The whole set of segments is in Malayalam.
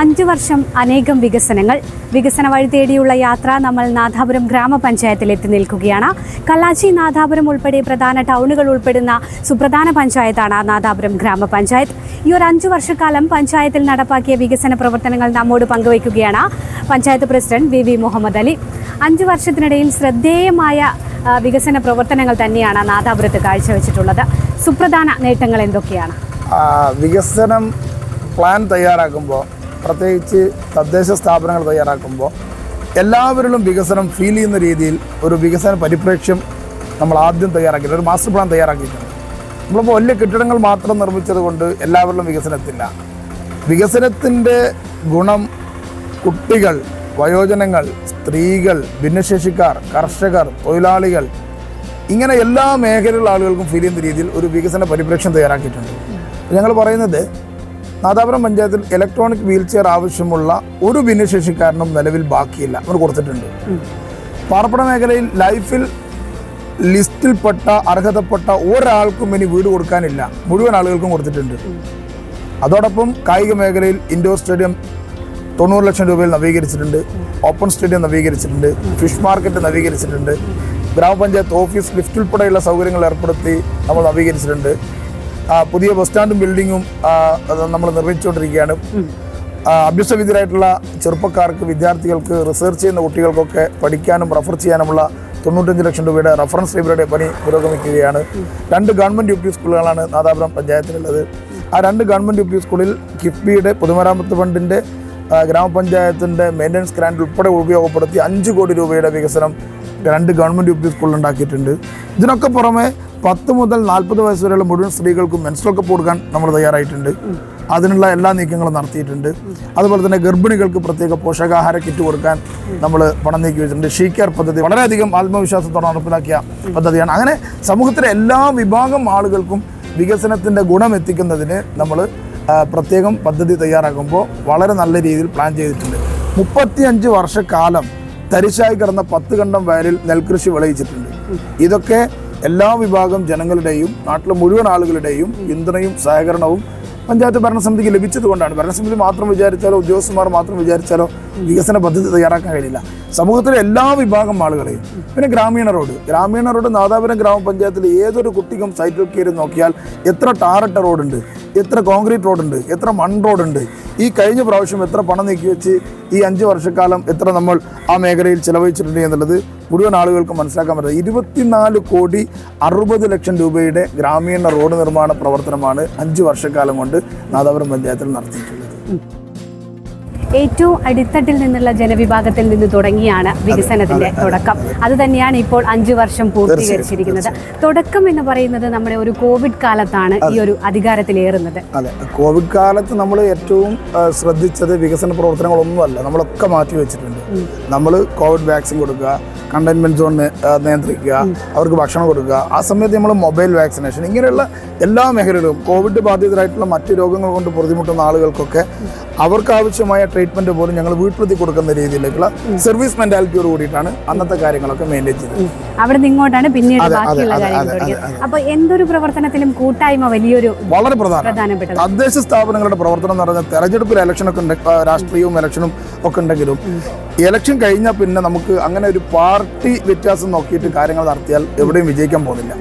അഞ്ചു വർഷം അനേകം വികസനങ്ങൾ. വികസന വഴി തേടിയുള്ള യാത്ര നമ്മൾ നാഥാപുരം ഗ്രാമപഞ്ചായത്തിൽ എത്തി നിൽക്കുകയാണ്. കല്ലാച്ചി നാഥാപുരം ഉൾപ്പെടെ പ്രധാന ടൗണുകൾ ഉൾപ്പെടുന്ന സുപ്രധാന പഞ്ചായത്താണ് നാഥാപുരം ഗ്രാമപഞ്ചായത്ത്. ഈ ഒരു അഞ്ചു വർഷക്കാലം പഞ്ചായത്തിൽ നടപ്പാക്കിയ വികസന പ്രവർത്തനങ്ങൾ നമ്മോട് പങ്കുവയ്ക്കുകയാണ് panchayat president V V Muhammad Ali. അഞ്ചു വർഷത്തിനിടയിൽ ശ്രദ്ധേയമായ വികസന പ്രവർത്തനങ്ങൾ തന്നെയാണ് നാദാപുരത്ത് കാഴ്ചവെച്ചിട്ടുള്ളത്. സുപ്രധാന നേട്ടങ്ങൾ എന്തൊക്കെയാണ്? വികസനം പ്ലാൻ തയ്യാറാക്കുമ്പോൾ പ്രത്യേകിച്ച് തദ്ദേശ സ്ഥാപനങ്ങൾ തയ്യാറാക്കുമ്പോൾ എല്ലാവരിലും വികസനം ഫീൽ ചെയ്യുന്ന രീതിയിൽ ഒരു വികസന പരിപ്രേക്ഷ്യം നമ്മൾ ആദ്യം തയ്യാറാക്കിയിട്ടുണ്ട്. ഒരു മാസ്റ്റർ പ്ലാൻ തയ്യാറാക്കിയിട്ടുണ്ട്. നമ്മളിപ്പോൾ വലിയ കെട്ടിടങ്ങൾ മാത്രം നിർമ്മിച്ചത് കൊണ്ട് എല്ലാവരിലും വികസനത്തില്ല. വികസനത്തിന്റെ ഗുണം കുട്ടികൾ വയോജനങ്ങൾ സ്ത്രീകൾ ഭിന്നശേഷിക്കാർ കർഷകർ തൊഴിലാളികൾ ഇങ്ങനെ എല്ലാ മേഖലയിലുള്ള ആളുകൾക്കും ഫീൽ ചെയ്യുന്ന രീതിയിൽ ഒരു വികസന പരിപ്രേക്ഷ്യം തയ്യാറാക്കിയിട്ടുണ്ട്. ഞങ്ങൾ പറയുന്നത് നാദാപുരം പഞ്ചായത്തിൽ ഇലക്ട്രോണിക് വീൽ ചെയർ ആവശ്യമുള്ള ഒരു ഭിന്നശേഷിക്കാരനും നിലവിൽ ബാക്കിയില്ല. അവർ കൊടുത്തിട്ടുണ്ട്. പാർപ്പിട മേഖലയിൽ ലൈഫിൽ ലിസ്റ്റിൽപ്പെട്ട അർഹതപ്പെട്ട ഒരാൾക്കും ഇനി വീട് കൊടുക്കാനില്ല. മുഴുവൻ ആളുകൾക്കും കൊടുത്തിട്ടുണ്ട്. അതോടൊപ്പം കായിക മേഖലയിൽ ഇൻഡോർ സ്റ്റേഡിയം തൊണ്ണൂറ് ലക്ഷം രൂപയിൽ നവീകരിച്ചിട്ടുണ്ട്. ഓപ്പൺ സ്റ്റേഡിയം നവീകരിച്ചിട്ടുണ്ട്. ഫിഷ് മാർക്കറ്റ് നവീകരിച്ചിട്ടുണ്ട്. ഗ്രാമപഞ്ചായത്ത് ഓഫീസ് ലിഫ്റ്റ് ഉൾപ്പെടെയുള്ള സൗകര്യങ്ങൾ ഏർപ്പെടുത്തി നമ്മൾ നവീകരിച്ചിട്ടുണ്ട്. പുതിയ ബസ് സ്റ്റാൻഡും ബിൽഡിങ്ങും നമ്മൾ നിർമ്മിച്ചുകൊണ്ടിരിക്കുകയാണ്. അഭ്യസ്തവിദ്യരായിട്ടുള്ള ചെറുപ്പക്കാർക്ക് വിദ്യാർത്ഥികൾക്ക് റിസർച്ച് ചെയ്യുന്ന കുട്ടികൾക്കൊക്കെ പഠിക്കാനും റെഫർ ചെയ്യാനുമുള്ള തൊണ്ണൂറ്റഞ്ച് ലക്ഷം രൂപയുടെ റഫറൻസ് ലൈബ്രറിയുടെ പണി പുരോഗമിക്കുകയാണ്. രണ്ട് ഗവൺമെന്റ് യു പി സ്കൂളുകളാണ് നാദാപുരം പഞ്ചായത്തിലുള്ളത്. ആ രണ്ട് ഗവൺമെന്റ് യു പി സ്കൂളിൽ കിഫ്ബിയുടെ പൊതുമരാമത്ത് ഫണ്ടിന്റെ ഗ്രാമപഞ്ചായത്തിന്റെ മെയിന്റനൻസ് ഗ്രാൻഡ് ഉൾപ്പെടെ ഉപയോഗപ്പെടുത്തി അഞ്ച് കോടി രൂപയുടെ വികസനം രണ്ട് ഗവൺമെന്റ് യു പി സ്കൂളിൽ ഉണ്ടാക്കിയിട്ടുണ്ട്. ഇതിനൊക്കെ പുറമെ പത്ത് മുതൽ നാൽപ്പത് വയസ്സ് വരെയുള്ള മുഴുവൻ സ്ത്രീകൾക്കും മെൻസ്ട്രൽ കപ്പ് കൊടുക്കാൻ നമ്മൾ തയ്യാറായിട്ടുണ്ട്. അതിനുള്ള എല്ലാ നീക്കങ്ങളും നടത്തിയിട്ടുണ്ട്. അതുപോലെ തന്നെ ഗർഭിണികൾക്ക് പ്രത്യേക പോഷകാഹാര കിറ്റ് കൊടുക്കാൻ നമ്മൾ പണം നീക്കി വെച്ചിട്ടുണ്ട്. ഷീ കെയർ പദ്ധതി വളരെയധികം ആത്മവിശ്വാസത്തോടെ നടപ്പിലാക്കിയ പദ്ധതിയാണ്. അങ്ങനെ സമൂഹത്തിലെ എല്ലാ വിഭാഗം ആളുകൾക്കും വികസനത്തിന്റെ ഗുണം എത്തിക്കുന്നതിന് നമ്മൾ പ്രത്യേകം പദ്ധതി തയ്യാറാക്കുമ്പോൾ വളരെ നല്ല രീതിയിൽ പ്ലാൻ ചെയ്തിട്ടുണ്ട്. മുപ്പത്തിയഞ്ച് വർഷക്കാലം തരിശായി കിടന്ന പത്ത് കണ്ടം വയലിൽ നെൽകൃഷി വിളയിച്ചിട്ടുണ്ട്. ഇതൊക്കെ എല്ലാ വിഭാഗം ജനങ്ങളുടെയും നാട്ടിലെ മുഴുവൻ ആളുകളുടെയും പിന്തുണയും സഹകരണവും പഞ്ചായത്ത് ഭരണസമിതിക്ക് ലഭിച്ചത് കൊണ്ടാണ്. ഭരണസമിതി മാത്രം വിചാരിച്ചാലോ ഉദ്യോഗസ്ഥന്മാർ മാത്രം വിചാരിച്ചാലോ വികസന പദ്ധതി തയ്യാറാക്കാൻ കഴിയില്ല. സമൂഹത്തിലെ എല്ലാ വിഭാഗം ആളുകളെയും പിന്നെ ഗ്രാമീണ റോഡ്. ഗ്രാമീണ റോഡ് നാദാപുരം ഗ്രാമപഞ്ചായത്തിൽ ഏതൊരു കുട്ടിക്കും സൈറ്റിൽ കയറി നോക്കിയാൽ എത്ര ടാറിട്ട റോഡുണ്ട് എത്ര കോൺക്രീറ്റ് റോഡുണ്ട് എത്ര മൺ റോഡുണ്ട് ഈ കഴിഞ്ഞ പ്രാവശ്യം എത്ര പണം നീക്കി വെച്ച് ഈ അഞ്ച് വർഷക്കാലം എത്ര നമ്മൾ ആ മേഖലയിൽ ചിലവഴിച്ചിട്ടുണ്ട് എന്നുള്ളത് മുഴുവൻ ആളുകൾക്ക് മനസ്സിലാക്കാൻ പറ്റുന്നത് ഇരുപത്തിനാല് കോടി അറുപത് ലക്ഷം രൂപയുടെ ഗ്രാമീണ റോഡ് നിർമ്മാണ പ്രവർത്തനമാണ് അഞ്ച് വർഷക്കാലം കൊണ്ട് നാദാപുരം പഞ്ചായത്തിൽ നടത്തിയിട്ടുള്ളത്. ഏറ്റവും അടിത്തട്ടിൽ നിന്നുള്ള ജനവിഭാഗത്തിൽ നിന്ന് തുടങ്ങിയാണ് വികസനത്തിന്റെ തുടക്കം. അത് തന്നെയാണ് ഇപ്പോൾ അഞ്ചു വർഷം പൂർത്തീകരിച്ചിരിക്കുന്നത്. തുടക്കം എന്ന് പറയുന്നത് നമ്മുടെ ഒരു കോവിഡ് കാലത്താണ് ഈ ഒരു അധികാരത്തിലേറുന്നത്. അതെ കോവിഡ് കാലത്ത് നമ്മൾ ഏറ്റവും ശ്രദ്ധിച്ചത് വികസന പ്രവർത്തനങ്ങളൊന്നുമല്ല. നമ്മളൊക്കെ മാറ്റി വെച്ചിട്ടുണ്ട്. നമ്മൾ കോവിഡ് വാക്സിൻ കൊടുക്കുക കണ്ടെയ്ൻമെന്റ് സോൺ നിയന്ത്രിക്കുക അവർക്ക് ഭക്ഷണം കൊടുക്കുക. ആ സമയത്ത് നമ്മൾ മൊബൈൽ വാക്സിനേഷൻ ഇങ്ങനെയുള്ള എല്ലാ മേഖലയിലും കോവിഡ് ബാധിതരായിട്ടുള്ള മറ്റ് രോഗങ്ങൾ കൊണ്ട് ബുദ്ധിമുട്ടുന്ന ആളുകൾക്കൊക്കെ അവർക്ക് ആവശ്യമായ ട്രീറ്റ്മെന്റ് പോലും ഞങ്ങൾ വീട്ടിലെത്തി കൊടുക്കുന്ന രീതിയിലേക്കുള്ള സർവീസ് മെന്റാലിറ്റിയോട് കൂടിയിട്ടാണ് അന്നത്തെ കാര്യങ്ങളൊക്കെ മെയിന്റെയിൻ ചെയ്തത്. അവിടെ നിന്ന് ഇങ്ങോട്ടാണ് പിന്നീട് അപ്പോൾ എന്തൊരു പ്രവർത്തനത്തിലും കൂട്ടായ്മ വലിയൊരു വളരെ പ്രധാനപ്പെട്ട തദ്ദേശ സ്ഥാപനങ്ങളുടെ പ്രവർത്തനം എന്ന് പറഞ്ഞാൽ തെരഞ്ഞെടുപ്പിൽ ഇലക്ഷനൊക്കെ ഉണ്ട് രാഷ്ട്രീയവും ഇലക്ഷനും ഒക്കെ ഉണ്ടെങ്കിലും ഇലക്ഷൻ കഴിഞ്ഞാൽ പിന്നെ നമുക്ക് അങ്ങനെ ഒരു പാർട്ടി വ്യത്യാസം നോക്കിയിട്ട് കാര്യങ്ങൾ നടത്തിയാൽ എവിടെയും വിജയിക്കാൻ പോകുന്നില്ല.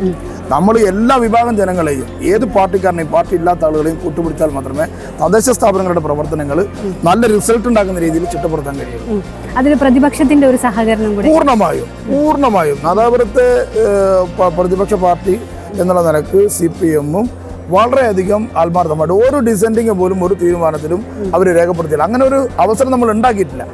നമ്മൾ എല്ലാ വിഭാഗം ജനങ്ങളെയും ഏത് പാർട്ടിക്കാരനെയും പാർട്ടി ഇല്ലാത്ത ആളുകളെയും കൂട്ടുപിടിച്ചാൽ മാത്രമേ തദ്ദേശ സ്ഥാപനങ്ങളുടെ പ്രവർത്തനങ്ങൾ നല്ല റിസൾട്ട് ഉണ്ടാക്കുന്ന രീതിയിൽ ചിട്ടപ്പെടുത്താൻ കഴിയും. അതിന് പ്രതിപക്ഷത്തിന്റെ ഒരു സഹകരണം പൂർണമായും പൂർണമായും. നാദാപുരത്തെ പ്രതിപക്ഷ പാർട്ടി എന്നുള്ള നിലയ്ക്ക് സി പി എമ്മും വളരെയധികം ആത്മാർത്ഥമായിട്ട് ഒരു ഡിസെൻഡിങ് പോലും ഒരു തീരുമാനത്തിലും അവർ രേഖപ്പെടുത്തിയില്ല. അങ്ങനെ ഒരു അവസരം നമ്മൾ ഉണ്ടാക്കിയിട്ടില്ല.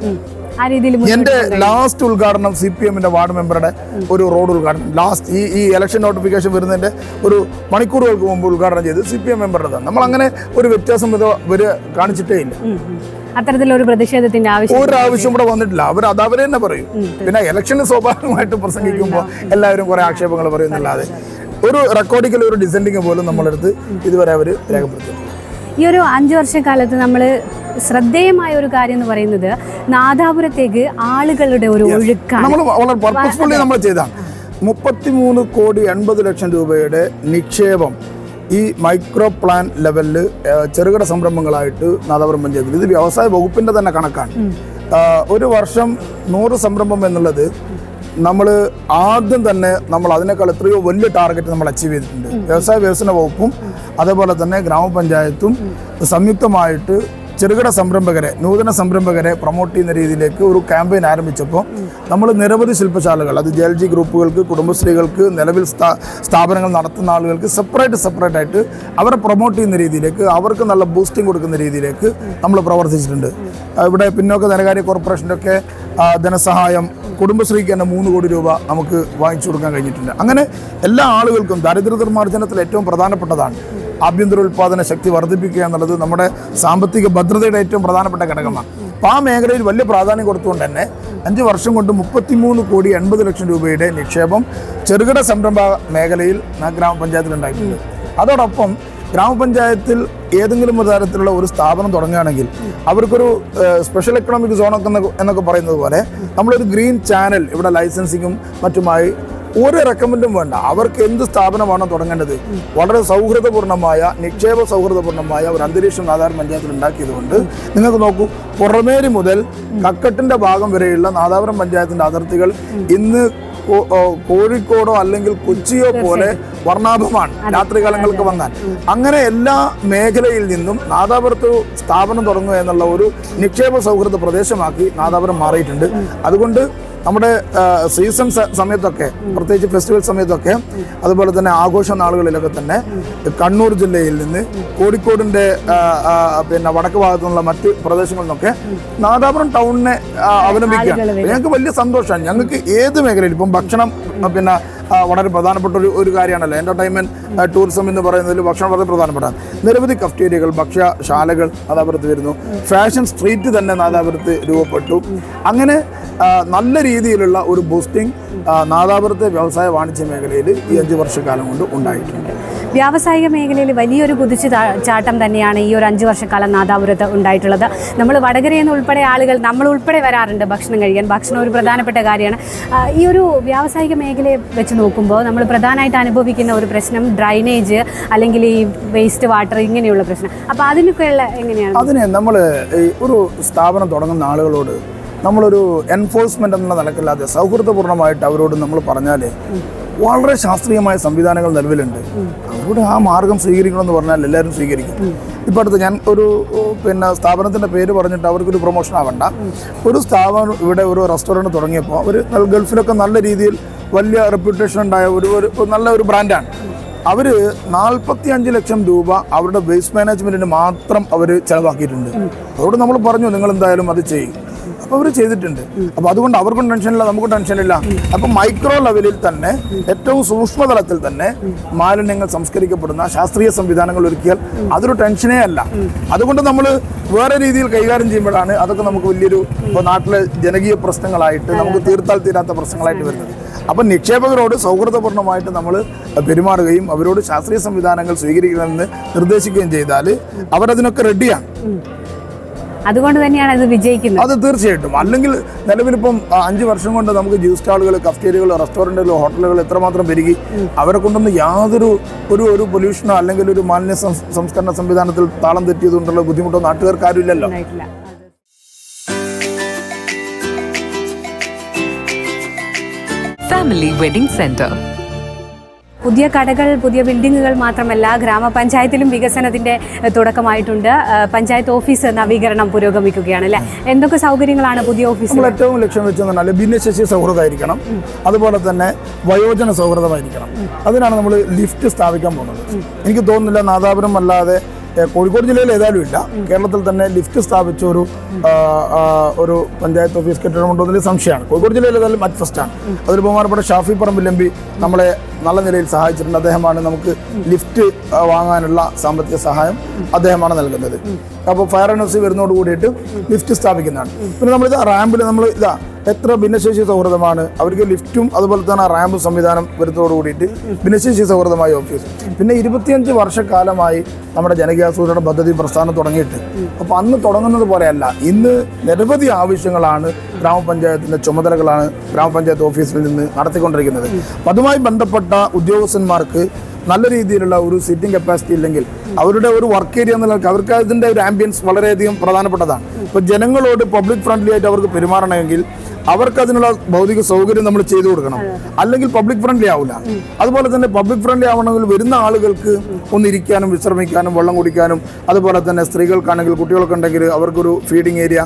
എന്റെ ലാസ്റ്റ് ഉദ്ഘാടനം സി പി എമ്മിന്റെ വാർഡ് മെമ്പറുടെ ഒരു റോഡ് ഉദ്ഘാടനം. ലാസ്റ്റ് ഈ ഈ ഇലക്ഷൻ നോട്ടിഫിക്കേഷൻ വരുന്നതിന്റെ ഒരു മണിക്കൂറുകൾക്ക് മുമ്പ് ഉദ്ഘാടനം ചെയ്ത് സി പി എം മെമ്പറുടെ നമ്മൾ അങ്ങനെ ഒരു വ്യത്യാസം ഇവർ കാണിച്ചിട്ടേ ഇല്ല. അത്തരത്തിലൊരു പ്രതിഷേധത്തിന്റെ ആവശ്യം ഒരു ആവശ്യം ഇവിടെ വന്നിട്ടില്ല. അവർ അത് അവരെ തന്നെ പറയും. പിന്നെ ഇലക്ഷന് സ്വാഭാവികമായിട്ട് പ്രസംഗിക്കുമ്പോൾ എല്ലാവരും കുറെ ആക്ഷേപങ്ങൾ പറയുന്നല്ലാതെ ഒരു റെക്കോർഡിക്കൽ ഒരു ഡിസെൻഡിങ് പോലും നമ്മളെടുത്ത് ഇതുവരെ അവർ രേഖപ്പെടുത്തുന്നു ഈ ഒരു അഞ്ചു വർഷക്കാലത്ത് നമ്മൾ ശ്രദ്ധേയമായ ഒരു കാര്യം എന്ന് പറയുന്നത് നാദാപുരത്തേക്ക് ആളുകളുടെ ഒരു ഒഴുക്കാണ്. നമ്മൾ വളരെ പർപ്പസ്ഫുള്ളി നമ്മൾ ചെയ്താണ്. മുപ്പത്തിമൂന്ന് കോടി എൺപത് ലക്ഷം രൂപയുടെ നിക്ഷേപം ഈ മൈക്രോ പ്ലാൻ ലെവലിൽ ചെറുകിട സംരംഭങ്ങളായിട്ട് നാദാപുരം പഞ്ചായത്തിൽ ഇത് വ്യവസായ വകുപ്പിന്റെ തന്നെ കണക്കാണ്. ഒരു വർഷം നൂറ് സംരംഭം എന്നുള്ളത് നമ്മൾ ആദ്യം തന്നെ നമ്മൾ അതിനേക്കാൾ എത്രയോ വലിയ ടാർഗറ്റ് നമ്മൾ അച്ചീവ് ചെയ്തിട്ടുണ്ട്. വ്യവസായ വികസന വകുപ്പും അതേപോലെ തന്നെ ഗ്രാമപഞ്ചായത്തും സംയുക്തമായിട്ട് ചെറുകിട സംരംഭകരെ നൂതന സംരംഭകരെ പ്രൊമോട്ട് ചെയ്യുന്ന രീതിയിലേക്ക് ഒരു ക്യാമ്പയിൻ ആരംഭിച്ചപ്പോൾ നമ്മൾ നിരവധി ശില്പശാലകൾ അത് ജെ എൽ ജി ഗ്രൂപ്പുകൾക്ക് കുടുംബശ്രീകൾക്ക് നിലവിൽ സ്ഥാ സ്ഥാപനങ്ങൾ നടത്തുന്ന ആളുകൾക്ക് സെപ്പറേറ്റ് സെപ്പറേറ്റ് ആയിട്ട് അവരെ പ്രൊമോട്ട് ചെയ്യുന്ന രീതിയിലേക്ക് അവർക്ക് നല്ല ബൂസ്റ്റിംഗ് കൊടുക്കുന്ന രീതിയിലേക്ക് നമ്മൾ പ്രവർത്തിച്ചിട്ടുണ്ട്. ഇവിടെ പിന്നോക്ക ധനകാര്യ കോർപ്പറേഷന്റെ ഒക്കെ ധനസഹായം കുടുംബശ്രീക്ക് തന്നെ മൂന്ന് കോടി രൂപ നമുക്ക് വാങ്ങിച്ചു കൊടുക്കാൻ കഴിഞ്ഞിട്ടുണ്ട്. അങ്ങനെ എല്ലാ ആളുകൾക്കും ദാരിദ്ര്യ നിർമ്മാർജനത്തിൽ ഏറ്റവും പ്രധാനപ്പെട്ടതാണ്. ആഭ്യന്തര ഉൽപ്പാദന ശക്തി വർദ്ധിപ്പിക്കുക എന്നുള്ളത് നമ്മുടെ സാമ്പത്തിക ഭദ്രതയുടെ ഏറ്റവും പ്രധാനപ്പെട്ട ഘടകമാണ്. അപ്പോൾ ആ മേഖലയിൽ വലിയ പ്രാധാന്യം കൊടുത്തുകൊണ്ട് തന്നെ അഞ്ച് വർഷം കൊണ്ട് മുപ്പത്തിമൂന്ന് കോടി എൺപത് ലക്ഷം രൂപയുടെ നിക്ഷേപം ചെറുകിട സംരംഭ മേഖലയിൽ ഗ്രാമപഞ്ചായത്തിൽ ഉണ്ടായിട്ടുണ്ട്. അതോടൊപ്പം ഗ്രാമപഞ്ചായത്തിൽ ഏതെങ്കിലും ഒരു തരത്തിലുള്ള ഒരു സ്ഥാപനം തുടങ്ങുകയാണെങ്കിൽ അവർക്കൊരു സ്പെഷ്യൽ എക്കണോമിക് സോണൊക്കെ എന്നൊക്കെ പറയുന്നത് പോലെ നമ്മളൊരു ഗ്രീൻ ചാനൽ ഇവിടെ ലൈസൻസിങ്ങും മറ്റുമായി ഒരു റെക്കമെൻഡും വേണ്ട. അവർക്ക് എന്ത് സ്ഥാപനമാണോ തുടങ്ങേണ്ടത്? വളരെ സൗഹൃദപൂർണമായ നിക്ഷേപ സൗഹൃദപൂർണമായ ഒരു അന്തരീക്ഷം നാദാർ പഞ്ചായത്തിൽ ഉണ്ടാക്കിയതുകൊണ്ട് നിങ്ങൾക്ക് നോക്കൂ പുറമേരി മുതൽ കക്കട്ടിന്റെ ഭാഗം വരെയുള്ള നാദാപുരം പഞ്ചായത്തിന്റെ അതിർത്തികൾ ഇന്ന് കോഴിക്കോടോ അല്ലെങ്കിൽ കൊച്ചിയോ പോലെ വർണാഭമാണ് രാത്രികാലങ്ങൾക്ക് വന്നാൽ. അങ്ങനെ എല്ലാ മേഖലയിൽ നിന്നും നാദാപുരത്ത് സ്ഥാപനം തുടങ്ങുക എന്നുള്ള ഒരു നിക്ഷേപ സൗഹൃദ പ്രദേശമാക്കി നാദാപുരം മാറിയിട്ടുണ്ട്. അതുകൊണ്ട് നമ്മുടെ സീസൺ സമയത്തൊക്കെ പ്രത്യേകിച്ച് ഫെസ്റ്റിവൽ സമയത്തൊക്കെ അതുപോലെ തന്നെ ആഘോഷ നാളുകളിലൊക്കെ തന്നെ കണ്ണൂർ ജില്ലയിൽ നിന്ന് കോഴിക്കോടിന്റെ പിന്നെ വടക്ക് ഭാഗത്തു നിന്നുള്ള മറ്റ് പ്രദേശങ്ങളിൽ നിന്നൊക്കെ നാദാപുരം ടൗണിനെ അവലംബിക്കുക ഞങ്ങൾക്ക് വലിയ സന്തോഷമാണ്. ഞങ്ങൾക്ക് ഏത് മേഖലയിൽ ഇപ്പം ഭക്ഷണം പിന്നെ വളരെ പ്രധാനപ്പെട്ട ഒരു ഒരു കാര്യമാണല്ലോ. എന്റർടൈൻമെന്റ് ടൂറിസം എന്ന് പറയുന്നതിൽ ഭക്ഷണം വളരെ പ്രധാനപ്പെട്ടതാണ്. നിരവധി കഫ്റ്റേരിയകൾ ഭക്ഷ്യശാലകൾ നാദാപുരത്ത് വരുന്നു. ഫാഷൻ സ്ട്രീറ്റ് തന്നെ നാദാപുരത്ത് രൂപപ്പെട്ടു. അങ്ങനെ നല്ല രീതിയിലുള്ള ഒരു ബൂസ്റ്റിംഗ് നാദാപുരത്തെ വ്യവസായ വാണിജ്യ മേഖലയിൽ ഈ അഞ്ച് വർഷക്കാലം കൊണ്ട് ഉണ്ടായിട്ടുണ്ട്. വ്യാവസായിക മേഖലയിൽ വലിയൊരു കുതിച്ചു ചാട്ടം തന്നെയാണ് ഈ ഒരു അഞ്ച് വർഷക്കാലം നാദാപുരത്ത് ഉണ്ടായിട്ടുള്ളത്. നമ്മൾ വടകരയിൽ നിന്ന് ഉൾപ്പെടെ ആളുകൾ നമ്മൾ ഉൾപ്പെടെ വരാറുണ്ട് ഭക്ഷണം കഴിക്കാൻ. ഭക്ഷണം ഒരു പ്രധാനപ്പെട്ട കാര്യമാണ്. ഈ ഒരു വ്യാവസായിക മേഖലയെ വെച്ച് നോക്കുമ്പോൾ നമ്മൾ പ്രധാനമായിട്ട് അനുഭവിക്കുന്ന ഒരു പ്രശ്നം ഡ്രൈനേജ് അല്ലെങ്കിൽ ഈ വേസ്റ്റ് വാട്ടർ ഇങ്ങനെയുള്ള പ്രശ്നം. അപ്പോൾ അതിനൊക്കെയുള്ള എങ്ങനെയാണ്? അതിന് നമ്മൾ ഒരു സ്ഥാപനം തുടങ്ങുന്ന ആളുകളോട് നമ്മളൊരു എൻഫോഴ്സ്മെന്റ് എന്നുള്ള നിലക്കല്ലാതെ സൗഹൃദപൂർണമായിട്ട് അവരോട് നമ്മൾ പറഞ്ഞാൽ വളരെ ശാസ്ത്രീയമായ സംവിധാനങ്ങൾ നിലവിലുണ്ട്. അവരോട് ആ മാർഗം സ്വീകരിക്കണമെന്ന് പറഞ്ഞാൽ എല്ലാവരും സ്വീകരിക്കും. ഇപ്പം അടുത്ത് ഞാൻ ഒരു പിന്നെ സ്ഥാപനത്തിന്റെ പേര് പറഞ്ഞിട്ട് അവർക്കൊരു പ്രൊമോഷൻ ആവണ്ട. ഒരു സ്ഥാപനം ഇവിടെ ഒരു റെസ്റ്റോറന്റ് തുടങ്ങിയപ്പോൾ അവർ ഗൾഫിലൊക്കെ നല്ല രീതിയിൽ വലിയ റെപ്യൂട്ടേഷൻ ഉണ്ടായ ഒരു ഒരു ഒരു നല്ല ഒരു ബ്രാൻഡാണ് അവർ നാൽപ്പത്തി അഞ്ച് ലക്ഷം രൂപ അവരുടെ വേസ്റ്റ് മാനേജ്മെന്റിന് മാത്രം അവർ ചിലവാക്കിയിട്ടുണ്ട്. അതോട് നമ്മൾ പറഞ്ഞു നിങ്ങൾ എന്തായാലും അത് ചെയ്യും. അപ്പോൾ അവർ ചെയ്തിട്ടുണ്ട്. അപ്പോൾ അതുകൊണ്ട് അവർക്കും ഇല്ല നമുക്കും ഇല്ല. അപ്പോൾ മൈക്രോ ലെവലിൽ തന്നെ ഏറ്റവും സൂക്ഷ്മതലത്തിൽ തന്നെ മാലിന്യങ്ങൾ സംസ്കരിക്കപ്പെടുന്ന ശാസ്ത്രീയ സംവിധാനങ്ങൾ ഒരുക്കിയാൽ അതൊരു ടെൻഷനേ അല്ല. അതുകൊണ്ട് നമ്മൾ വേറെ രീതിയിൽ കൈകാര്യം ചെയ്യുമ്പോഴാണ് അതൊക്കെ നമുക്ക് വലിയൊരു ഇപ്പോൾ നാട്ടിലെ ജനകീയ പ്രശ്നങ്ങളായിട്ട് നമുക്ക് തീർത്താൽ തീരാത്ത പ്രശ്നങ്ങളായിട്ട് വരുന്നത്. അപ്പം നിക്ഷേപകരോട് സൗഹൃദപൂർണമായിട്ട് നമ്മൾ പെരുമാറുകയും അവരോട് ശാസ്ത്രീയ സംവിധാനങ്ങൾ സ്വീകരിക്കണമെന്ന് നിർദ്ദേശിക്കുകയും ചെയ്താൽ അവരതിനൊക്കെ റെഡിയാണ് അതുകൊണ്ട് തന്നെയാണ് അത് വിജയിക്കുന്നത്. അത് തീർച്ചയായിട്ടും. അല്ലെങ്കിൽ നിലവിലിപ്പം അഞ്ച് വർഷം കൊണ്ട് നമുക്ക് ജ്യൂസ് സ്റ്റാളുകൾ കഫ്റ്റേരിയകൾ റെസ്റ്റോറന്റുകൾ ഹോട്ടലുകൾ എത്രമാത്രം പെരുകി അവരെ കൊണ്ടൊന്നും യാതൊരു ഒരു ഒരു പൊല്യൂഷനോ അല്ലെങ്കിൽ ഒരു മാലിന്യ സംസ്കരണ സംവിധാനത്തിൽ താളം തെറ്റിയതുകൊണ്ടുള്ള ബുദ്ധിമുട്ടോ നാട്ടുകാർക്ക് ഇല്ലല്ലോ. Family wedding Wedding Center. പുതിയ കടകൾ പുതിയ ബിൽഡിങ്ങുകൾ മാത്രമല്ല ഗ്രാമപഞ്ചായത്തിലും വികസനത്തിന്റെ തുടക്കമായിട്ടുണ്ട്. പഞ്ചായത്ത് ഓഫീസ് നവീകരണം പുരോഗമിക്കുകയാണ് അല്ലെ? എന്തൊക്കെ സൗകര്യങ്ങളാണ് പുതിയ ഓഫീസ് നമ്മൾ ഏറ്റവും ലക്ഷ്യം വെച്ചെന്ന് പറഞ്ഞാൽ ഭിന്നശേഷി സൗഹൃദമായിരിക്കണം. അതുപോലെ തന്നെ വയോജന സൗഹൃദമായിരിക്കണം. അതിനാണ് നമ്മൾ ലിഫ്റ്റ് സ്ഥാപിക്കാൻ പോകുന്നത്. എനിക്ക് തോന്നുന്നില്ല നാദാപുരം അല്ലാതെ കോഴിക്കോട് ജില്ലയിൽ ഏതായാലും ഇല്ല. കേരളത്തിൽ തന്നെ ലിഫ്റ്റ് സ്ഥാപിച്ച ഒരു ഒരു പഞ്ചായത്ത് ഓഫീസ് കെട്ടിടമുണ്ടോ എന്നതിൽ സംശയമാണ്. കോഴിക്കോട് ജില്ലയിൽ ഏതായാലും മറ്റ് ഫസ്റ്റാണ് അതിൽ ബഹുമാനപ്പെട്ട ഷാഫി പറമ്പിൽ എം പി നമ്മളെ നല്ല നിലയിൽ സഹായിച്ചിട്ടുണ്ട്. അദ്ദേഹമാണ് നമുക്ക് ലിഫ്റ്റ് വാങ്ങാനുള്ള സാമ്പത്തിക സഹായം അദ്ദേഹമാണ് നൽകുന്നത്. അപ്പോൾ ഫയർ ആൻഡ് സി വരുന്നതോട് കൂടിയിട്ട് ലിഫ്റ്റ് സ്ഥാപിക്കുന്നതാണ്. പിന്നെ നമ്മളിത് റാമ്പിൽ നമ്മൾ ഇതാ എത്ര ഭിന്നശേഷി സൗഹൃദമാണ്. അവർക്ക് ലിഫ്റ്റും അതുപോലെ തന്നെ റാമ്പ് സംവിധാനം വരുന്നതോട് കൂടിയിട്ട് ഭിന്നശേഷി സൗഹൃദമായ ഓഫീസ് പിന്നെ ഇരുപത്തിയഞ്ച് വർഷക്കാലമായി നമ്മുടെ ജനകീയാസൂത്രണ പദ്ധതി പ്രസ്ഥാനം തുടങ്ങിയിട്ട്. അപ്പോൾ അന്ന് തുടങ്ങുന്നത് പോലെയല്ല. ഇന്ന് നിരവധി ആവശ്യങ്ങളാണ് ഗ്രാമപഞ്ചായത്തിന്റെ ചുമതലകളാണ് ഗ്രാമപഞ്ചായത്ത് ഓഫീസിൽ നിന്ന് നടത്തിക്കൊണ്ടിരിക്കുന്നത്. അപ്പം അതുമായി ബന്ധപ്പെട്ട ഉദ്യോഗസ്ഥന്മാർക്ക് നല്ല രീതിയിലുള്ള ഒരു സിറ്റിംഗ് കപ്പാസിറ്റി ഇല്ലെങ്കിൽ അവരുടെ ഒരു വർക്ക് ഏരിയ എന്നുള്ള അവർക്ക് അതിന്റെ ഒരു ആംബിയൻസ് വളരെയധികം പ്രധാനപ്പെട്ടതാണ്. ഇപ്പോൾ ജനങ്ങളോട് പബ്ലിക് ഫ്രണ്ട്ലി ആയിട്ട് അവർക്ക് പെരുമാറണമെങ്കിൽ അവർക്ക് അതിനുള്ള ഭൗതിക സൗകര്യം നമ്മൾ ചെയ്തു കൊടുക്കണം. അല്ലെങ്കിൽ പബ്ലിക് ഫ്രണ്ട്ലി ആവില്ല അതുപോലെ തന്നെ പബ്ലിക് ഫ്രണ്ട്ലി ആവണമെങ്കിൽ വരുന്ന ആളുകൾക്ക് ഒന്നിരിക്കാനും വിശ്രമിക്കാനും വെള്ളം കുടിക്കാനും അതുപോലെ തന്നെ സ്ത്രീകൾക്കാണെങ്കിൽ കുട്ടികൾക്ക് ഉണ്ടെങ്കിൽ അവർക്കൊരു ഫീഡിംഗ് ഏരിയ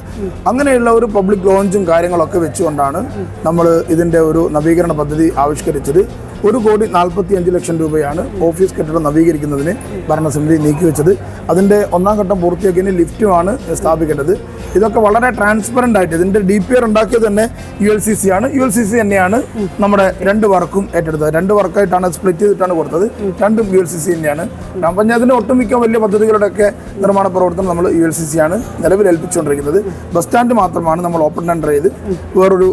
അങ്ങനെയുള്ള ഒരു പബ്ലിക് ലോഞ്ചും കാര്യങ്ങളൊക്കെ വെച്ചുകൊണ്ടാണ് നമ്മൾ ഇതിന്റെ ഒരു നവീകരണ പദ്ധതി ആവിഷ്കരിച്ചത്. ഒരു കോടി നാൽപ്പത്തി അഞ്ച് ലക്ഷം രൂപയാണ് ഓഫീസ് കെട്ടിടം നവീകരിക്കുന്നതിന് ഭരണസമിതി നീക്കിവെച്ചത്. അതിന്റെ ഒന്നാം ഘട്ടം പൂർത്തിയാക്കിയതിന് ലിഫ്റ്റുമാണ് സ്ഥാപിക്കേണ്ടത്. ഇതൊക്കെ വളരെ ട്രാൻസ്പെറന്റ് ആയിട്ട് ഇതിന്റെ ഡി പി ആർ ഉണ്ടാക്കിയത് തന്നെ യു എൽ സി സി ആണ്. യു എൽ സി സി തന്നെയാണ് നമ്മുടെ രണ്ട് വർക്കും ഏറ്റെടുത്തത്. രണ്ട് വർക്കായിട്ടാണ് സ്പ്ലിറ്റ് ചെയ്തിട്ടാണ് കൊടുത്തത്. രണ്ടും യു എൽ സി സി തന്നെയാണ്. ഗ്രാമപഞ്ചായത്തിന്റെ ഒട്ടുമിക്ക വലിയ പദ്ധതികളുടെയൊക്കെ നിർമ്മാണ പ്രവർത്തനം നമ്മൾ യു എൽ സി സി ആണ് നിലവിൽ ഏൽപ്പിച്ചുകൊണ്ടിരിക്കുന്നത്. ബസ് സ്റ്റാൻഡ് മാത്രമാണ് നമ്മൾ ഓപ്പൺ ടെൻഡർ ചെയ്ത്. വേറൊരു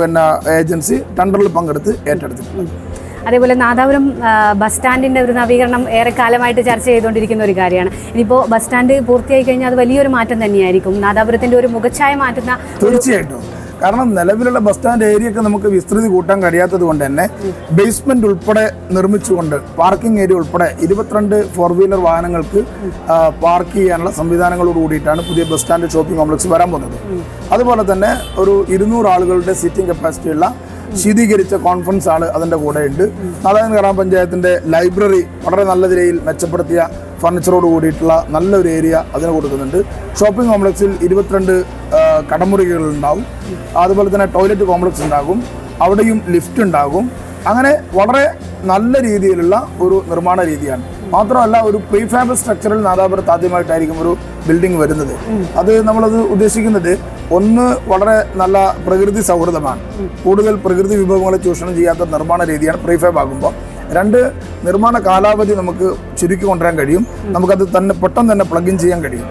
പിന്നെ ഏജൻസി ടെൻഡറിൽ പങ്കെടുത്ത് ഏറ്റെടുത്തിട്ടുള്ളത് അതേപോലെ നാദാപുരം ബസ് സ്റ്റാൻഡിന്റെ ഒരു നവീകരണം ഏറെ കാലമായിട്ട് ചർച്ച ചെയ്തുകൊണ്ടിരിക്കുന്ന ഒരു കാര്യമാണ്. ഇനിയിപ്പോൾ ബസ് സ്റ്റാൻഡ് പൂർത്തിയായി കഴിഞ്ഞാൽ അത് വലിയൊരു മാറ്റം തന്നെയായിരിക്കും. നാദാപുരത്തിന്റെ ഒരു മുഖച്ഛായ മാറ്റുന്ന തീർച്ചയായിട്ടും. കാരണം നിലവിലുള്ള ബസ് സ്റ്റാൻഡ് ഏരിയ ഒക്കെ നമുക്ക് വിസ്തൃതി കൂട്ടാൻ കഴിയാത്തത് കൊണ്ട് തന്നെ ബേസ്മെന്റ് ഉൾപ്പെടെ നിർമ്മിച്ചുകൊണ്ട് പാർക്കിംഗ് ഏരിയ ഉൾപ്പെടെ ഇരുപത്തിരണ്ട് ഫോർ വീലർ വാഹനങ്ങൾക്ക് പാർക്ക് ചെയ്യാനുള്ള സംവിധാനങ്ങളോട് കൂടിയിട്ടാണ് പുതിയ ബസ് സ്റ്റാൻഡ് ഷോപ്പിംഗ് കോംപ്ലക്സ് വരാൻ പോകുന്നത്. അതുപോലെ തന്നെ ഒരു ഇരുന്നൂറ് ആളുകളുടെ സീറ്റിംഗ് കപ്പാസിറ്റി ഉള്ള ശീതീകരിച്ച കോൺഫറൻസ് ആണ് അതിന്റെ കൂടെ ഉണ്ട് ഗ്രാമ ഗ്രാമപഞ്ചായത്തിന്റെ ലൈബ്രറി വളരെ നല്ല നിലയിൽ മെച്ചപ്പെടുത്തിയ ഫർണിച്ചറോട് കൂടിയിട്ടുള്ള നല്ലൊരു ഏരിയ അതിന് കൊടുക്കുന്നുണ്ട്. ഷോപ്പിംഗ് കോംപ്ലക്സിൽ ഇരുപത്തിരണ്ട് കടമുറികൾ ഉണ്ടാവും. അതുപോലെ തന്നെ ടോയ്ലറ്റ് കോംപ്ലക്സ് ഉണ്ടാകും. അവിടെയും ലിഫ്റ്റ് ഉണ്ടാകും. അങ്ങനെ വളരെ നല്ല രീതിയിലുള്ള ഒരു നിർമ്മാണ രീതിയാണ്. മാത്രമല്ല ഒരു പ്രീഫാബ് സ്ട്രക്ചറിൽ നാദാപുരത്ത് ആദ്യമായിട്ടായിരിക്കും ഒരു ബിൽഡിംഗ് വരുന്നത്. അത് നമ്മളത് ഉദ്ദേശിക്കുന്നത് ഒന്ന് വളരെ നല്ല പ്രകൃതി സൗഹൃദമാണ്. കൂടുതൽ പ്രകൃതി വിഭവങ്ങളെ ചൂഷണം ചെയ്യാത്ത നിർമ്മാണ രീതിയാണ് പ്രീഫാബ് ആകുമ്പോൾ. രണ്ട് നിർമ്മാണ കാലാവധി നമുക്ക് ചുരുക്കി കൊണ്ടുവരാൻ കഴിയും. നമുക്കത് തന്നെ പെട്ടെന്ന് തന്നെ പ്ലഗ് ഇൻ ചെയ്യാൻ കഴിയും.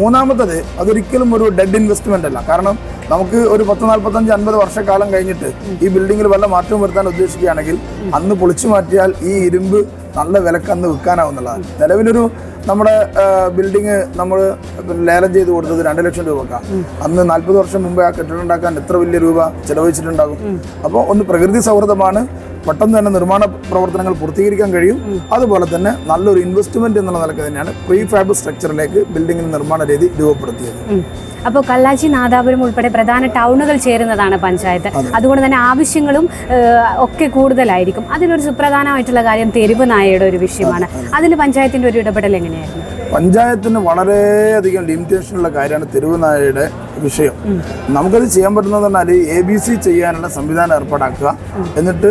മൂന്നാമത്തത് അതൊരിക്കലും ഒരു ഡെഡ് ഇൻവെസ്റ്റ്മെന്റ് അല്ല. കാരണം നമുക്ക് ഒരു പത്ത് നാൽപ്പത്തഞ്ച് അൻപത് വർഷക്കാലം കഴിഞ്ഞിട്ട് ഈ ബിൽഡിങ്ങിൽ വല്ല മാറ്റം വരുത്താൻ ഉദ്ദേശിക്കുകയാണെങ്കിൽ അന്ന് പൊളിച്ചു മാറ്റിയാൽ ഈ ഇരുമ്പ് നല്ല വിലക്ക് അന്ന് വിൽക്കാനാവുന്നതാണ്. നിലവിലൊരു നമ്മുടെ ബിൽഡിങ് നമ്മൾ ലേലം ചെയ്ത് കൊടുത്തത് രണ്ട് ലക്ഷം രൂപക്കാണ് അന്ന് നാൽപ്പത് വർഷം മുമ്പേ ആ കെട്ടിടം ഉണ്ടാക്കാൻ എത്ര വലിയ രൂപ ചെലവഴിച്ചിട്ടുണ്ടാകും. അപ്പോൾ ഒന്ന് പ്രകൃതി സൗഹൃദമാണ്. പെട്ടെന്ന് തന്നെ നിർമ്മാണ പ്രവർത്തനങ്ങൾ പൂർത്തീകരിക്കാൻ കഴിയും. അതുപോലെ തന്നെ നല്ലൊരു ഇൻവെസ്റ്റ്മെന്റ് എന്നുള്ള നിലയ്ക്ക് തന്നെയാണ് പ്രീ ഫാബ് സ്ട്രക്ചറിലേക്ക് ബിൽഡിംഗിന് നിർമ്മാണ രീതി രൂപപ്പെടുത്തിയത്. അപ്പോൾ കല്ലാച്ചി നാദാപുരം ഉൾപ്പെടെ പ്രധാന ടൗണുകൾ ചേരുന്നതാണ് പഞ്ചായത്ത്. അതുകൊണ്ട് തന്നെ ആവശ്യങ്ങളും ഒക്കെ കൂടുതലായിരിക്കും. അതിലൊരു സുപ്രധാനമായിട്ടുള്ള കാര്യം തെരുവ് നായയുടെ ഒരു വിഷയമാണ്. അതിൽ പഞ്ചായത്തിന്റെ ഒരു ഇടപെടൽ പഞ്ചായത്തിന് വളരെയധികം ലിമിറ്റേഷനുള്ള കാര്യമാണ് തെരുവുനായയുടെ വിഷയം. നമുക്കത് ചെയ്യാൻ പറ്റുന്നത് പറഞ്ഞാൽ എ ബി സി ചെയ്യാനുള്ള സംവിധാനം ഏർപ്പാടാക്കുക. എന്നിട്ട്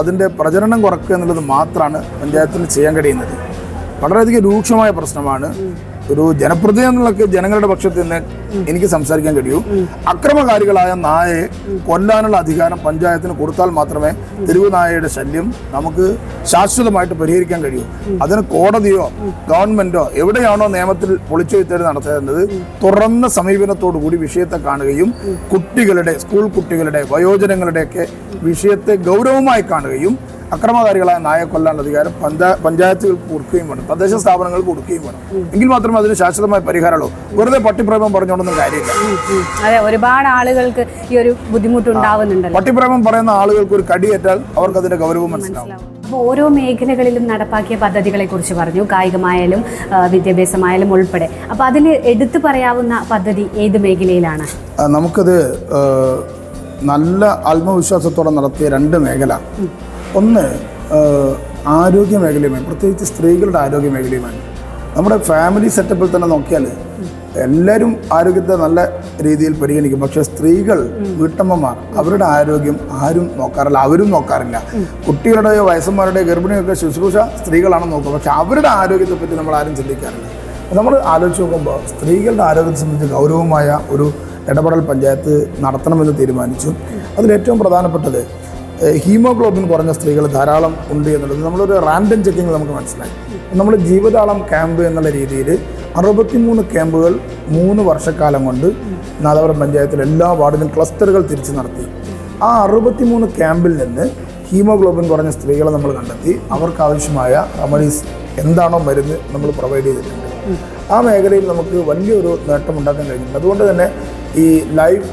അതിന്റെ പ്രചരണം കുറക്കുക എന്നുള്ളത് മാത്രമാണ് പഞ്ചായത്തിന് ചെയ്യാൻ കഴിയുന്നത്. വളരെയധികം രൂക്ഷമായ പ്രശ്നമാണ്. ഒരു ജനപ്രതിനിധി എന്നുള്ളൊക്കെ ജനങ്ങളുടെ പക്ഷത്ത് നിന്ന് എനിക്ക് സംസാരിക്കാൻ കഴിയൂ. അക്രമകാരികളായ നായയെ കൊല്ലാനുള്ള അധികാരം പഞ്ചായത്തിന് കൊടുത്താൽ മാത്രമേ തെരുവ് നായയുടെ ശല്യം നമുക്ക് ശാശ്വതമായിട്ട് പരിഹരിക്കാൻ കഴിയൂ. അതിന് കോടതിയോ ഗവൺമെന്റോ എവിടെയാണോ നിയമത്തിൽ പൊളിച്ചുവീഴ്ത്തേട് നടത്തേണ്ടത് തുറന്ന സമീപനത്തോടു കൂടി വിഷയത്തെ കാണുകയും കുട്ടികളുടെ സ്കൂൾ കുട്ടികളുടെ വയോജനങ്ങളുടെയൊക്കെ വിഷയത്തെ ഗൗരവമായി കാണുകയും അക്രമകാരികളായ നായ കൊല്ലാനുള്ള അധികാരം പഞ്ചാ പഞ്ചായത്തുകൾക്ക് കൊടുക്കുകയും വേണം. തദ്ദേശ സ്ഥാപനങ്ങൾക്ക് കൊടുക്കുകയും വേണം. എങ്കിൽ മാത്രമേ അതിന് ശാശ്വതമായ പരിഹാരമുള്ളൂ. വെറുതെ പട്ടിപ്രേമം പറഞ്ഞുകൊണ്ടൊന്നും കാര്യമില്ല. അതെ ഒരുപാട് ആളുകൾക്ക് ഈ ഒരു ബുദ്ധിമുട്ടുണ്ടാവുന്നുണ്ട് പട്ടിപ്രേമം പറയുന്ന ആളുകൾക്ക് ഒരു കടിയേറ്റാൽ അവർക്ക് അതിന്റെ ഗൗരവം മനസ്സിലാവും. അപ്പോൾ ഓരോ മേഖലകളിലും നടപ്പാക്കിയ പദ്ധതികളെ കുറിച്ച് പറഞ്ഞു. കായികമായാലും വിദ്യാഭ്യാസമായാലും ഉൾപ്പെടെ. അപ്പോൾ അതിൽ എടുത്തു പറയാവുന്ന പദ്ധതി ഏത് മേഖലയിലാണ്? നമുക്കത് നല്ല ആത്മവിശ്വാസത്തോടെ നടത്തിയ രണ്ട് മേഖല. ഒന്ന് ആരോഗ്യ മേഖലയുമായി പ്രത്യേകിച്ച് സ്ത്രീകളുടെ ആരോഗ്യ മേഖലയുമായി. നമ്മുടെ ഫാമിലി സെറ്റപ്പിൽ തന്നെ നോക്കിയാൽ എല്ലാവരും ആരോഗ്യത്തെ നല്ല രീതിയിൽ പരിഗണിക്കും. പക്ഷേ സ്ത്രീകൾ വീട്ടമ്മമാർ അവരുടെ ആരോഗ്യം ആരും നോക്കാറില്ല അവരും നോക്കാറില്ല. കുട്ടികളുടെയോ വയസ്സന്മാരുടെയോ ഗർഭിണിയൊക്കെ ശുശ്രൂഷ സ്ത്രീകളാണ് നോക്കുക. പക്ഷെ അവരുടെ ആരോഗ്യത്തെ പറ്റി നമ്മൾ ആരും ചിന്തിക്കാറില്ല. നമ്മൾ ആലോചിച്ച് നോക്കുമ്പോൾ സ്ത്രീകളുടെ ആരോഗ്യത്തെ സംബന്ധിച്ച് ഗൗരവമായ ഒരു ഇടപെടൽ പഞ്ചായത്ത് നടത്തണമെന്ന് തീരുമാനിച്ചു. അതിലേറ്റവും പ്രധാനപ്പെട്ടത് ഹീമോഗ്ലോബിൻ കുറഞ്ഞ സ്ത്രീകൾ ധാരാളം ഉണ്ട് എന്നുള്ളത് നമ്മളൊരു റാൻഡം ചെക്കിങ്ങിൽ നമുക്ക് മനസ്സിലായി. നമ്മൾ ജീവതാളം ക്യാമ്പ് എന്നുള്ള രീതിയിൽ അറുപത്തിമൂന്ന് ക്യാമ്പുകൾ മൂന്ന് വർഷക്കാലം കൊണ്ട് നാദാപുരം പഞ്ചായത്തിലെ എല്ലാ വാർഡിലും ക്ലസ്റ്ററുകൾ തിരിച്ചു നടത്തി. ആ അറുപത്തിമൂന്ന് ക്യാമ്പിൽ നിന്ന് ഹീമോഗ്ലോബിൻ കുറഞ്ഞ സ്ത്രീകളെ നമ്മൾ കണ്ടെത്തി. അവർക്ക് ആവശ്യമായ റെമഡീസ് എന്താണോ മരുന്ന് നമ്മൾ പ്രൊവൈഡ് ചെയ്തിട്ടുണ്ട്. ആ മേഖലയിൽ നമുക്ക് വലിയൊരു നേട്ടം ഉണ്ടാക്കാൻ കഴിഞ്ഞിട്ടുണ്ട്. അതുകൊണ്ട് തന്നെ ഈ ലൈഫ്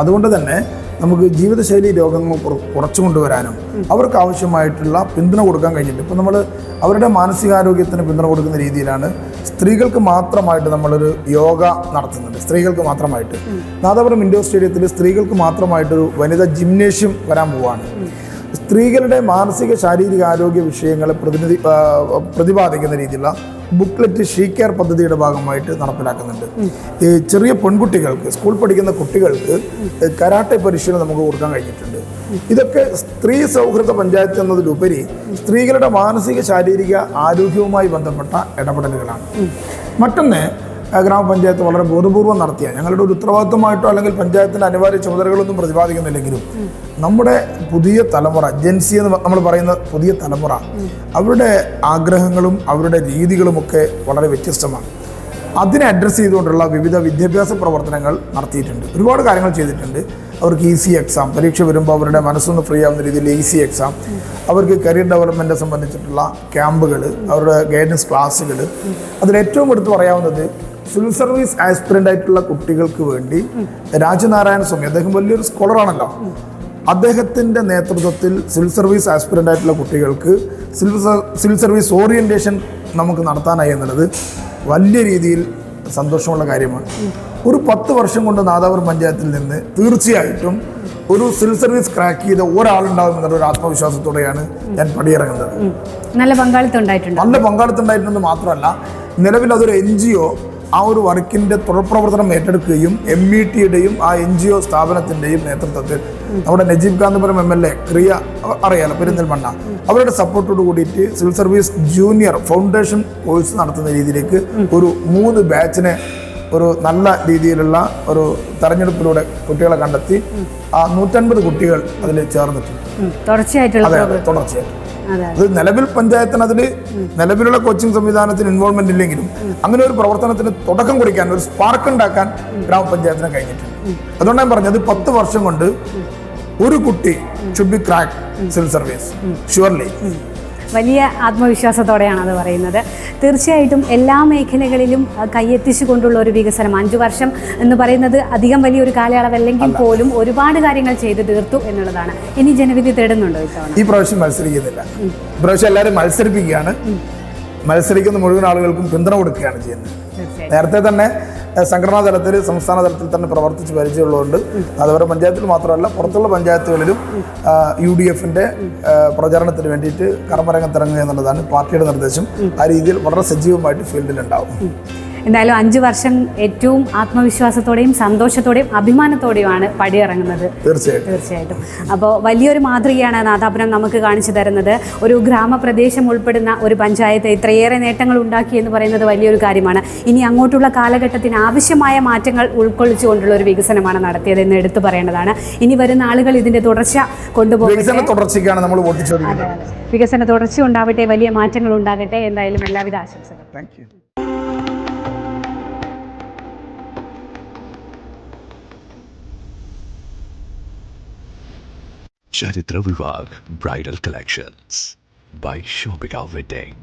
അതുകൊണ്ട് തന്നെ നമുക്ക് ജീവിതശൈലി രോഗങ്ങൾ കുറ- കുറച്ചു കൊണ്ടുവരാനും അവർക്ക് ആവശ്യമായിട്ടുള്ള പിന്തുണ കൊടുക്കാൻ കഴിഞ്ഞിട്ടുണ്ട്. ഇപ്പോൾ നമ്മൾ അവരുടെ മാനസികാരോഗ്യത്തിന് പിന്തുണ കൊടുക്കുന്ന രീതിയിലാണ് സ്ത്രീകൾക്ക് മാത്രമായിട്ട് നമ്മളൊരു യോഗ നടത്തുന്നുണ്ട് സ്ത്രീകൾക്ക് മാത്രമായിട്ട്. നാദാപുരം ഇൻഡോർ സ്റ്റേഡിയത്തിൽ സ്ത്രീകൾക്ക് മാത്രമായിട്ടൊരു വനിതാ ജിംനേഷ്യം വരാൻ പോവാണ്. സ്ത്രീകളുടെ മാനസിക ശാരീരിക ആരോഗ്യ വിഷയങ്ങളെ പ്രതിനിധി പ്രതിപാദിക്കുന്ന രീതിയിലുള്ള ബുക്ക്ലെറ്റ് ഷീ കെയർ പദ്ധതിയുടെ ഭാഗമായിട്ട് നടപ്പിലാക്കുന്നുണ്ട്. ഈ ചെറിയ പെൺകുട്ടികൾക്ക് സ്കൂൾ പഠിക്കുന്ന കുട്ടികൾക്ക് കരാട്ടെ പരിശീലനം നമുക്ക് കൊടുക്കാൻ കഴിഞ്ഞിട്ടുണ്ട്. ഇതൊക്കെ സ്ത്രീ സൗഹൃദ പഞ്ചായത്ത് എന്നതിലുപരി സ്ത്രീകളുടെ മാനസിക ശാരീരിക ആരോഗ്യവുമായി ബന്ധപ്പെട്ട ഇടപെടലുകളാണ്. മറ്റൊന്ന് ഗ്രാമപഞ്ചായത്ത് വളരെ ബോധപൂർവം നടത്തിയ ഞങ്ങളുടെ ഒരു ഉത്തരവാദിത്തമായിട്ടോ അല്ലെങ്കിൽ പഞ്ചായത്തിന്റെ അനിവാര്യ ചുമതലകളൊന്നും പ്രതിപാദിക്കുന്നില്ലെങ്കിലും നമ്മുടെ പുതിയ തലമുറ ജെൻസി എന്ന് നമ്മൾ പറയുന്ന പുതിയ തലമുറ അവരുടെ ആഗ്രഹങ്ങളും അവരുടെ രീതികളുമൊക്കെ വളരെ വ്യത്യസ്തമാണ്. അതിനെ അഡ്രസ്സ് ചെയ്തുകൊണ്ടുള്ള വിവിധ വിദ്യാഭ്യാസ പ്രവർത്തനങ്ങൾ നടത്തിയിട്ടുണ്ട്. ഒരുപാട് കാര്യങ്ങൾ ചെയ്തിട്ടുണ്ട്. അവർക്ക് ഈസി എക്സാം പരീക്ഷ വരുമ്പോൾ അവരുടെ മനസ്സൊന്ന് ഫ്രീ ആവുന്ന രീതിയിൽ ഈസി എക്സാം അവർക്ക് കരിയർ ഡെവലപ്മെന്റ് സംബന്ധിച്ചിട്ടുള്ള ക്യാമ്പുകൾ അവരുടെ ഗൈഡൻസ് ക്ലാസ്സുകൾ അതിൽ ഏറ്റവും എടുത്തു പറയാവുന്നത് സിവിൽ സർവീസ് ആസ്പിറന്റ് ആയിട്ടുള്ള കുട്ടികൾക്ക് വേണ്ടി രാജനാരായണ സ്വാമി അദ്ദേഹം വലിയൊരു സ്കോളറാണല്ലോ അദ്ദേഹത്തിന്റെ നേതൃത്വത്തിൽ സിവിൽ സർവീസ് ആസ്പിറന്റ് ആയിട്ടുള്ള കുട്ടികൾക്ക് സിവിൽ സിവിൽ സർവീസ് ഓറിയന്റേഷൻ നമുക്ക് നടത്താനായി എന്നുള്ളത് വലിയ രീതിയിൽ സന്തോഷമുള്ള കാര്യമാണ്. ഒരു പത്ത് വർഷം കൊണ്ട് നാദാപുരം പഞ്ചായത്തിൽ നിന്ന് തീർച്ചയായിട്ടും ഒരു സിവിൽ സർവീസ് ക്രാക്ക് ചെയ്ത ഒരാളുണ്ടാകും എന്നുള്ള ഒരു ആത്മവിശ്വാസത്തോടെയാണ് ഞാൻ പടിയിറങ്ങുന്നത്. നല്ല പങ്കാളിത്തം ഉണ്ടായിട്ടുണ്ട്. നല്ല പങ്കാളിത്തം ഉണ്ടായിട്ടുണ്ടെന്ന് മാത്രമല്ല നിലവിൽ അതൊരു എൻ ജി ഒ ആ ഒരു വർക്കിന്റെ തുടർപ്രവർത്തനം ഏറ്റെടുക്കുകയും എം ഇ ടിയുടെയും ആ എൻ ജി ഒ സ്ഥാപനത്തിന്റെയും നേതൃത്വത്തിൽ നമ്മുടെ Najeeb Kanthapuram M L A ക്രിയ അറിയാലോ പെരിന്തൽമണ്ണ അവരുടെ സപ്പോർട്ടോട് കൂടിയിട്ട് civil service junior foundation course നടത്തുന്ന രീതിയിലേക്ക് ഒരു മൂന്ന് ബാച്ചിനെ ഒരു നല്ല രീതിയിലുള്ള ഒരു തെരഞ്ഞെടുപ്പിലൂടെ കുട്ടികളെ കണ്ടെത്തി ആ നൂറ്റൻപത് കുട്ടികൾ അതിൽ ചേർന്നിട്ടുണ്ട്. തുടർച്ചയായിട്ടുള്ള തുടർച്ചയായിട്ട്. അതെ നിലവിൽ പഞ്ചായത്തിന് അതിൽ നിലവിലുള്ള കോച്ചിങ് സംവിധാനത്തിന് ഇൻവോൾവ്മെന്റ് ഇല്ലെങ്കിലും അങ്ങനെ ഒരു പ്രവർത്തനത്തിന് തുടക്കം കുറിക്കാൻ ഒരു സ്പാർക്ക് ഉണ്ടാക്കാൻ ഗ്രാമപഞ്ചായത്തിന് കഴിഞ്ഞിട്ടുണ്ട്. അതുകൊണ്ട് ഞാൻ പറഞ്ഞത് പത്ത് വർഷം കൊണ്ട് ഒരു കുട്ടി should be crack civil service surely വലിയ ആത്മവിശ്വാസത്തോടെയാണ് അത് പറയുന്നത്. തീർച്ചയായിട്ടും എല്ലാ മേഖലകളിലും കൈയെത്തിച്ചു കൊണ്ടുള്ള ഒരു വികസനം അഞ്ചു വർഷം എന്ന് പറയുന്നത് അധികം വലിയൊരു കാലയളവല്ലെങ്കിൽ പോലും ഒരുപാട് കാര്യങ്ങൾ ചെയ്തു തീർത്തു എന്നുള്ളതാണ്. ഇനി ജനവിധി തേടുന്നുണ്ടോ ഇത്തവണ ഈ പ്രാവശ്യം മത്സരിക്കുന്നില്ല. പ്രാവശ്യം എല്ലാവരും മത്സരിപ്പിക്കുകയാണ്. മത്സരിക്കുന്ന മുഴുവൻ ആളുകൾക്കും പിന്തുണ കൊടുക്കുകയാണ് ചെയ്യുന്നത്. നേരത്തെ തന്നെ സംഘടനാ തലത്തിൽ സംസ്ഥാന തലത്തിൽ തന്നെ പ്രവർത്തിച്ച് പരിചയമുള്ളതുകൊണ്ട് അതുപോലെ പഞ്ചായത്തിൽ മാത്രമല്ല പുറത്തുള്ള പഞ്ചായത്തുകളിലും യു ഡി എഫിന്റെ പ്രചാരണത്തിന് വേണ്ടിയിട്ട് കർമ്മരംഗത്തിറങ്ങുക എന്നുള്ളതാണ് പാർട്ടിയുടെ നിർദ്ദേശം. ആ രീതിയിൽ വളരെ സജീവമായിട്ട് ഫീൽഡിലുണ്ടാവും. എന്തായാലും അഞ്ചു വർഷം ഏറ്റവും ആത്മവിശ്വാസത്തോടെയും സന്തോഷത്തോടെയും അഭിമാനത്തോടെയുമാണ് പടിയിറങ്ങുന്നത്. തീർച്ചയായിട്ടും. തീർച്ചയായിട്ടും. അപ്പോൾ വലിയൊരു മാതൃകയാണ് നാദാപുരം നമുക്ക് കാണിച്ചു തരുന്നത്. ഒരു ഗ്രാമപ്രദേശം ഉൾപ്പെടുന്ന ഒരു പഞ്ചായത്ത് ഇത്രയേറെ നേട്ടങ്ങൾ ഉണ്ടാക്കി എന്ന് പറയുന്നത് വലിയൊരു കാര്യമാണ്. ഇനി അങ്ങോട്ടുള്ള കാലഘട്ടത്തിന് ആവശ്യമായ മാറ്റങ്ങൾ ഉൾക്കൊള്ളിച്ചുകൊണ്ടുള്ള ഒരു വികസനമാണ് നടത്തിയത് എന്ന് എടുത്തു പറയേണ്ടതാണ്. ഇനി വരുന്ന ആളുകൾ ഇതിന്റെ തുടർച്ച കൊണ്ടുപോകും വികസന തുടർച്ച ഉണ്ടാവട്ടെ വലിയ മാറ്റങ്ങൾ ഉണ്ടാകട്ടെ. എന്തായാലും എല്ലാവിധ ആശംസകൾ താങ്ക് चरित्र विभाग bridal collections by Shobhika wedding